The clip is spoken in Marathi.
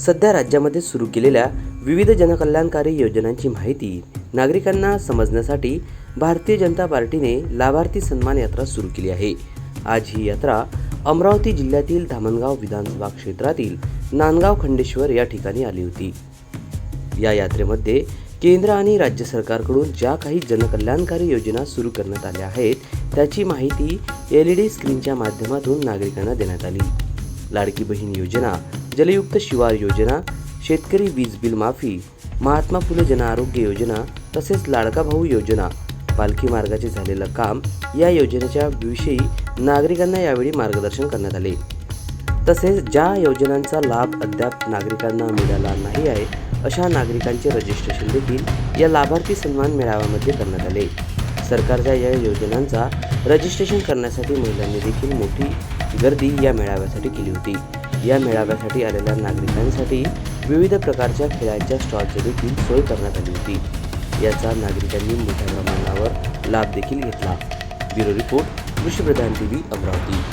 सध्या राज्यामध्ये सुरू केलेल्या विविध जनकल्याणकारी योजनांची माहिती नागरिकांना समजण्यासाठी भारतीय जनता पार्टीने लाभार्थी सन्मान यात्रा सुरू केली आहे. आज ही यात्रा अमरावती जिल्ह्यातील धामणगाव विधानसभा क्षेत्रातील नांदगाव खंडेश्वर या ठिकाणी आली होती. या यात्रेमध्ये केंद्र आणि राज्य सरकारकडून ज्या काही जनकल्याणकारी योजना सुरू करण्यात आल्या आहेत त्याची माहिती एल ई डी स्क्रीनच्या माध्यमातून नागरिकांना देण्यात आली. लाडकी बहीण योजना जलयुक्त शिवार योजना शेतकरी वीज बिल माफी महात्मा फुले जनआरोग्य योजना तसेच लाडका भाऊ योजना पालखी मार्गाचे झालेलं काम या योजनेच्या विषयी नागरिकांना यावेळी मार्गदर्शन करण्यात आले. तसेच ज्या योजनांचा लाभ अद्याप नागरिकांना मिळाला नाही आहे अशा नागरिकांचे रजिस्ट्रेशन देखील या लाभार्थी सन्मान मेळाव्यामध्ये करण्यात आले. सरकारच्या या योजनांचा रजिस्ट्रेशन करण्यासाठी महिलांनी देखील मोठी गर्दी या मेळाव्यासाठी केली होती. या मेळाव्यासाठी आलेल्या नागरिकांसाठी विविध प्रकारच्या खेळांच्या स्टॉलची देखील सोय करण्यात आली होती. याचा नागरिकांनी मोठ्या प्रमाणावर लाभ देखील घेतला. ब्युरो रिपोर्ट कृषीप्रधान टी व्ही अमरावती.